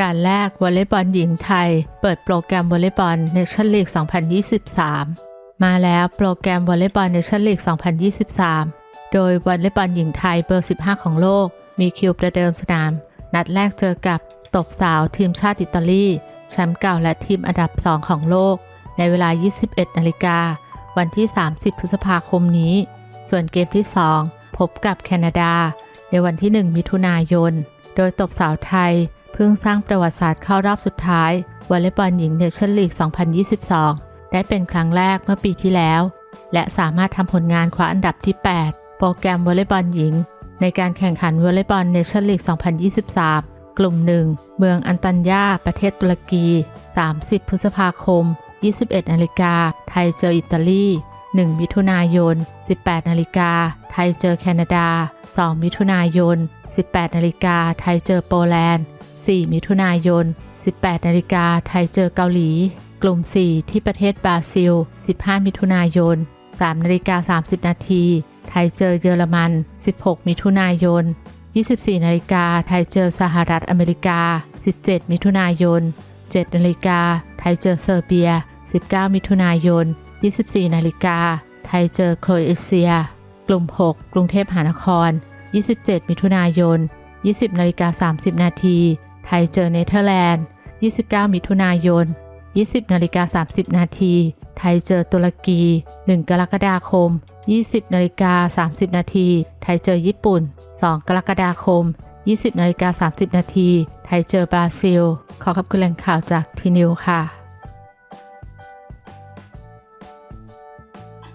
ด่านแรกวอลเลย์บอลหญิงไทย เปิดโปรแกรมวอลเลย์บอลเนชั่นลีก 2023 มาแล้วโปรแกรมวอลเลย์บอลเนชั่นลีก 2023 โดยวอลเลย์บอลหญิงไทยเบอร์ 15 ของโลก มีคิวประเดิมสนาม นัดแรกเจอกับตบสาวทีมชาติอิตาลี แชมป์เก่าและทีมอันดับ 2 ของโลก ในเวลา 21 นาฬิกา วันที่ 30 พฤษภาคมนี้ ส่วนเกมที่ 2 พบกับแคนาดา ในวันที่ 1 มิถุนายน โดยตบสาวไทย เพิ่งสร้างประวัติศาสตร์เข้ารอบสุดท้ายวอลเลย์บอลหญิงเนชั่นลีก 2022 ได้เป็นครั้งแรกเมื่อปีที่แล้ว และสามารถทำผลงานคว้าอันดับที่ 8 โปรแกรมวอลเลย์บอลหญิง ในการแข่งขันวอลเลย์บอลเนชั่นลีก 2023 กลุ่มหนึ่งเมืองอันตัญญา ประเทศตุรกี 30 พฤษภาคม 21นาฬิกา ไทยเจออิตาลี 1 มิถุนายน 18นาฬิกา ไทยเจอแคนาดา 2 มิถุนายน 18นาฬิกา ไทยเจอโปแลนด์ 4 มิถุนายน 18 นาฬิกาไทยเจอเกาหลี กลุ่ม 4 ที่ประเทศบราซิล 15 มิถุนายน 3 นาฬิกา 30 นาที ไทยเจอเยอรมัน 16 มิถุนายน 24 นาฬิกาไทยเจอสหรัฐอเมริกา 17 มิถุนายน 7 นาฬิกาไทยเจอเซอร์เบีย 19 มิถุนายน 24 นาฬิกาไทยเจอโครเอเชีย กลุ่ม 6 กรุงเทพมหานคร 27 มิถุนายน 20 นาฬิกา 30 นาที ไทยเจอเนเธอร์แลนด์ 29 มิถุนายน 20นาฬิกา30 นาที ไทยเจอตุรกี 1 กรกฎาคม 20นาฬิกา30 นาที ไทยเจอญี่ปุ่น 2 กรกฎาคม 20นาฬิกา30 นาที ไทยเจอบราซิล ขอขอบคุณแหล่งข่าวจากทีนิวค่ะ